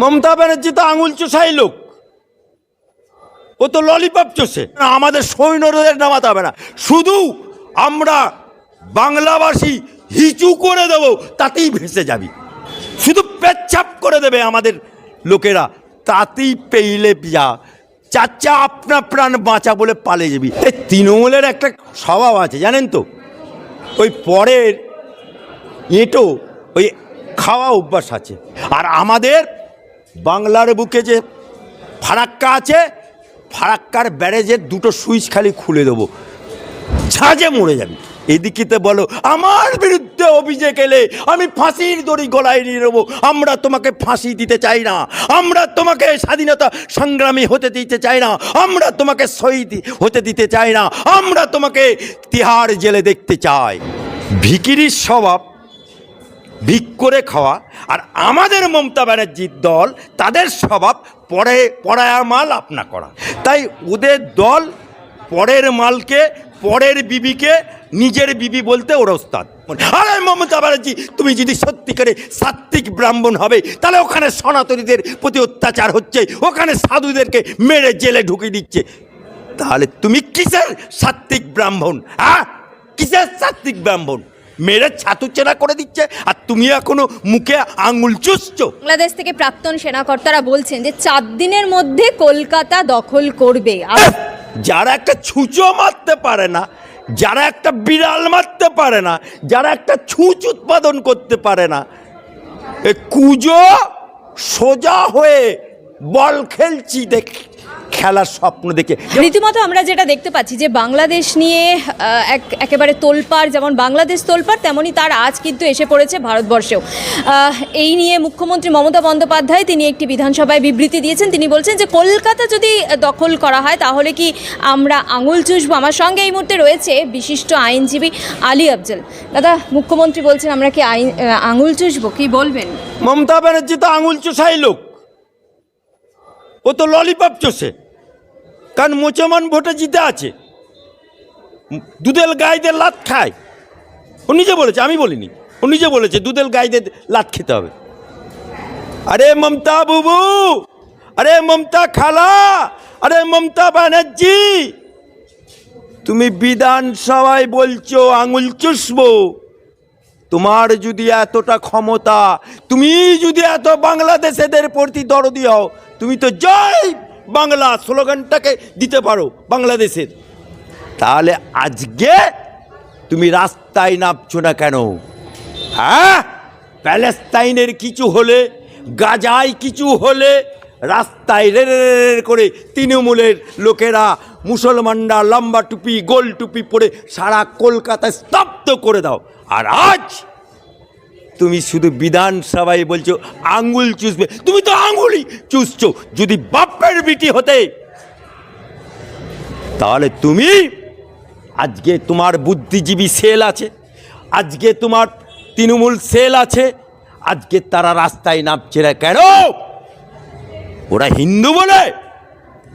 মমতা ব্যানার্জি তো আঙুল চোষাই লোক। ও তো ললিপপ চষে। আমাদের সৈন্যদের নামাতে হবে না। শুধু আমরা বাংলাভাষী হিচু করে দেব, তাতেই ভেসে যাবি। শুধু পেচ্ছাপ করে দেবে আমাদের লোকেরা, তাতেই পেইলে যা চাচা আপনা প্রাণ বাঁচা বলে পালে যাবি। এই তৃণমূলের একটা স্বভাব আছে, জানেন তো? ওই পরের এঁটো, ওই খাওয়া অভ্যাস আছে। আর আমাদের বাংলার বুকে যে ফারাক্কা আছে, ফারাক্কার ব্যারেজের দুটো সুইচ খালি খুলে দেবো। ঝাঁঝে মরে যাবি। এদিকেতে বলো, আমার বিরুদ্ধে অভিযোগ এলে আমি ফাঁসির দড়ি গলায় নিয়ে নেব। আমরা তোমাকে ফাঁসি দিতে চাই না। আমরা তোমাকে স্বাধীনতা সংগ্রামী হতে দিতে চাই না। আমরা তোমাকে শহীদ হতে দিতে চাই না। আমরা তোমাকে তিহার জেলে দেখতে চাই। ভিকিরির স্বভাব ভিক করে খাওয়া। আর আমাদের মমতা ব্যানার্জির দল, তাদের স্বভাব পরে পড়ায়া মাল আপনা করা। তাই ওদের দল পরের মালকে, পরের বিবিকে, নিজের বিবি বলতে ওর ওস্তাদ। আরে মমতা ব্যানার্জি, তুমি যদি সত্যিকারে সাত্বিক ব্রাহ্মণ হবে, তাহলে ওখানে সনাতনীদের প্রতি অত্যাচার হচ্ছে, ওখানে সাধুদেরকে মেরে জেলে ঢুকিয়ে দিচ্ছে। তাহলে তুমি কিসের সাত্বিক ব্রাহ্মণ হ্যাঁ? কিসের সাত্বিক ব্রাহ্মণ? মেরে ছাতুচেনা করে দিচ্ছে আর তুমি এখনও মুখে আঙুল চুষছো। বাংলাদেশ থেকে প্রাক্তন সেনাকর্তারা বলছেন যে চার দিনের মধ্যে কলকাতা দখল করবে। যারা একটা ছুঁচো মারতে পারে না যারা একটা বিড়াল মারতে পারে না যারা একটা ছুঁচ উৎপাদন করতে পারে না এ কুজো সোজা হয়ে বল খেলছি দেখ। খেলার স্বপ্ন দেখে। রীতিমতো আমরা যেটা দেখতে পাচ্ছি যে বাংলাদেশ নিয়ে এক একেবারে তোলপাড় যেমন বাংলাদেশ তোলপাড় তেমনই তার আজ কিন্তু এসে পড়েছে ভারতবর্ষেও। এই নিয়ে মুখ্যমন্ত্রী মমতা বন্দ্যোপাধ্যায় তিনি একটি বিধানসভায় বিবৃতি দিয়েছেন। তিনি বলছেন যে কলকাতা যদি দখল করা হয় তাহলে কি আমরা আঙুল চুষবো? আমার সঙ্গে এই মুহূর্তে রয়েছে বিশিষ্ট আইনজীবী আলী আফজল। দাদা মুখ্যমন্ত্রী বলছেন আমরা কি আইন আঙুল চুষবো? কি বলবেন? মমতা ব্যানার্জি তো আঙুল চুষাই লোক। ও তো ললিপপ চষে। কারণ মুসলমান ভোটে জিতে আছে। দুধেল গাইদের লাত খায়। ও নিজে বলেছে, আমি বলিনি। ও নিজে বলেছে, দুধেল গাইদের লাত খেতে হবে। আরে মমতা বুবু! আরে মমতা খালা! আরে মমতা ব্যানার্জি! তুমি বিধানসভায় বলছো আঙুল চুষবো। তোমার যদি এতটা ক্ষমতা, তুমি যদি এত বাংলাদেশেদের প্রতি দরদি হও, তুমি তো জয়! বাংলা স্লোগানটাকে দিতে পারো বাংলাদেশের। তাহলে আজকে তুমি রাস্তায় নামছো না কেন? হ্যাঁ? প্যালেস্তাইনের কিছু হলে, গাজায় কিছু হলে রাস্তায় রে রে করে তৃণমূলের লোকেরা মুসলমানরা লম্বা টুপি, গোল টুপি পরে সারা কলকাতায় স্তব্ধ করে দাও। আর আজ তুমি শুধু বিধানসভায় বলছো আঙ্গুল চুষবে। তুমি তো আঙ্গুলই চুষছো। যদি বাপের বিটি হতে, তাহলে তুমি আজকে তোমার বুদ্ধিজীবী সেল আছে, আজকে তোমার তৃণমূল সেল আছে, আজকে তারা রাস্তায় নামছে না কেন? ওরা হিন্দু বলে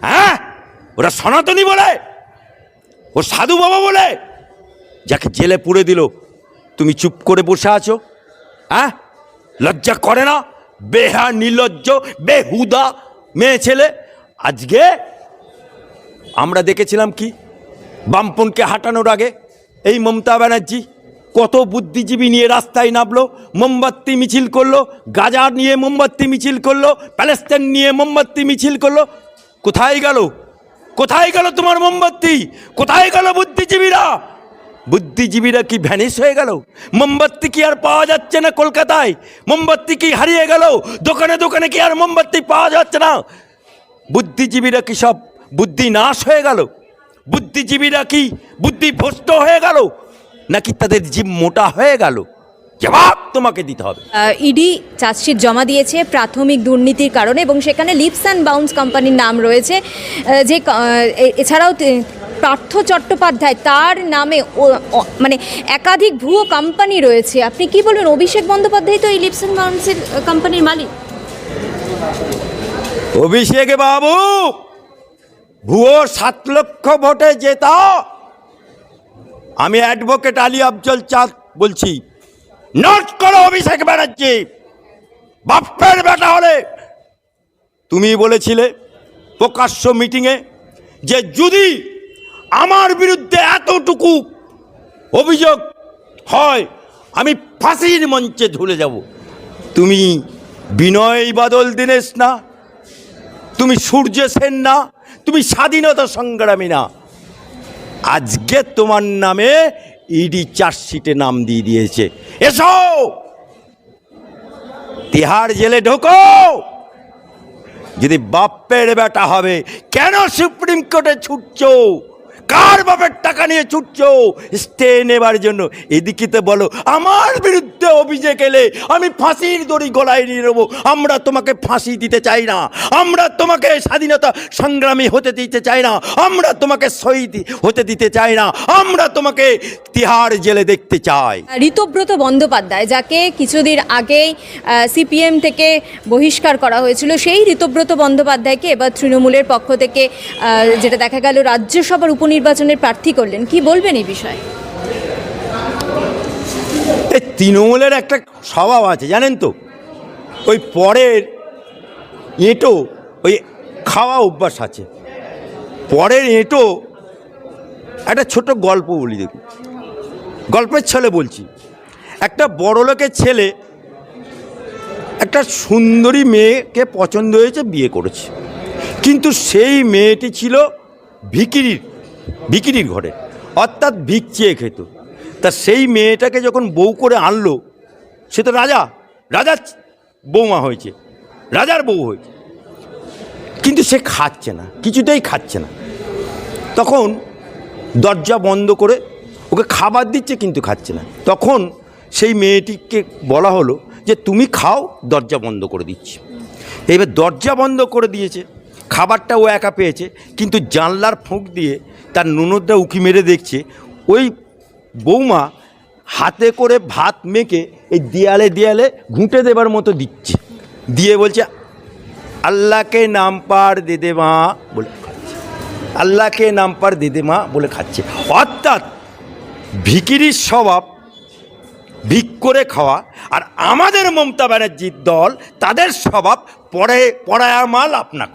হ্যাঁ? ওরা সনাতনী বলে, ও সাধু বাবা বলে, যাকে জেলে পুড়ে দিল। তুমি চুপ করে বসে আছো। হ্যাঁ? লজ্জা করে না? বেহা, নির্লজ্জ, বেহুদা মেয়ে ছেলে। আজকে আমরা দেখেছিলাম কি? বামপনকে হাঁটানোর আগে এই মমতা ব্যানার্জি কত বুদ্ধিজীবী নিয়ে রাস্তায় নামলো, মোমবাতি মিছিল করল, গাজা নিয়ে মোমবাতি মিছিল করল প্যালেস্তাইন নিয়ে মোমবাতি মিছিল করল। কোথায় গেল? কোথায় গেল তোমার মোমবাতি? কোথায় গেল বুদ্ধিজীবীরা? বুদ্ধিজীবীরা কি ভ্যানিশ হয়ে গেল? মোমবাতি কি আর পাওয়া যাচ্ছে না কলকাতায়? মোমবাতি কি হারিয়ে গেল? দোকানে দোকানে কি আর মোমবাতি পাওয়া যাচ্ছে না? বুদ্ধিজীবীরা কি সব বুদ্ধি নাশ হয়ে গেল? বুদ্ধিজীবীরা কি বুদ্ধি ভ্রষ্ট হয়ে গেল? নাকি তাদের জীব মোটা হয়ে গেল? জবাব তোমাকে দিতে হবে। ইডি চার্জশিট জমা দিয়েছে প্রাথমিক দুর্নীতির কারণে এবং সেখানে লিপস অ্যান্ড বাউন্স কোম্পানির নাম রয়েছে। যে এছাড়াও পার্থ চট্টোপাধ্যায় তার নামে মানে একাধিক ভুয়ো কোম্পানি রয়েছে। আপনি কি বলবেন? অভিষেক বন্দ্যোপাধ্যায় তো এই লিপস অ্যান্ড বাউন্সের আহ, কোম্পানির মালিক। অভিষেক বাবু ভুয়ো সাত লক্ষ ভোটে জেতা। আমি অ্যাডভোকেট আলী আফজল চাঁদ বলছি নোট করো অভিষেক ব্যানার্জি। বাপ্পের বেটা হলে। তুমি বলেছিলে প্রকাশ্য মিটিংয়ে যে যদি আমার বিরুদ্ধে এতটুকু অভিযোগ হয়, আমি ফাঁসির মঞ্চে ঝুলে যাব। তুমি বিনয় বাদল দীনেশ না, তুমি সূর্য সেন না, তুমি স্বাধীনতা সংগ্রামী না। আজকে তোমার নামে ইডি চার্জশিটে নাম দিয়ে দিয়েছে। এসো! তিহার জেলে ঢোকো! যদি বাপ্পের বেটা হবে, কেন সুপ্রিম কোর্টে ছুটছো? কার বাপের টাকা নিয়ে ছুটছো। স্টে নেবার জন্য। এদিকে তো বলো, আমার বিরুদ্ধে অভিযোগ এলে আমি ফাঁসির দড়ি গলায় নিয়ে নেব। আমরা তোমাকে ফাঁসি দিতে চাই না। আমরা তোমাকে স্বাধীনতা সংগ্রামী হতে দিতে চাই না। আমরা তোমাকে শহীদ হতে দিতে চাই না। আমরা তোমাকে তিহার জেলে দেখতে চাই। ঋতব্রত বন্দ্যোপাধ্যায়, যাকে কিছুদিন আগেই সিপিএম থেকে বহিষ্কার করা হয়েছিল, সেই ঋতব্রত বন্দ্যোপাধ্যায়কে এবার তৃণমূলের পক্ষ থেকে যেটা দেখা গেল রাজ্যসভার উপনির্বাচনের প্রার্থী করলেন। কি বলবেন এই বিষয়ে? তৃণমূলের একটা স্বভাব আছে, জানেন তো? ওই পরের এঁটো, ওই খাওয়া অভ্যাস আছে। পরের এঁটো, একটা ছোট গল্প বলি দেখুন। গল্পের ছেলে বলছি, একটা বড় লোকের ছেলে একটা সুন্দরী মেয়েকে পছন্দ হয়েছে, বিয়ে করেছে। কিন্তু সেই মেয়েটি ছিল ভিকিরির। ভিকিরির ঘরে। অর্থাৎ ভিক চেয়ে খেত। তা সেই মেয়েটাকে যখন বউ করে আনলো, সে তো রাজা। রাজার বৌমা হয়েছে। রাজার বউ হয়েছে। কিন্তু সে খাচ্ছে না, কিছুতেই খাচ্ছে না। তখন দরজা বন্ধ করে ওকে খাবার দিচ্ছে কিন্তু খাচ্ছে না। তখন সেই মেয়েটিকে বলা হলো যে, তুমি খাও, দরজা বন্ধ করে দিচ্ছি। এবার দরজা বন্ধ করে দিয়েছে। খাবারটা ও একা পেয়েছে, কিন্তু জানলার ফুঁক দিয়ে তার নুনুরটা উকি মেরে দেখছে, ওই বৌমা হাতে করে ভাত মেখে এই দেয়ালে দেয়ালে ঘুঁটে দেবার মতো দিচ্ছে। দিয়ে বলছে, আল্লাহকে নাম পার দে মা বলে খাচ্ছে। আল্লাহকে নাম পার দে মা বলে খাচ্ছে। অর্থাৎ ভিকিরির স্বভাব ভিক করে খাওয়া আর আমাদের মমতা ব্যানার্জির দল, তাদের স্বভাব পরে পড়ায়া মাল আপনা।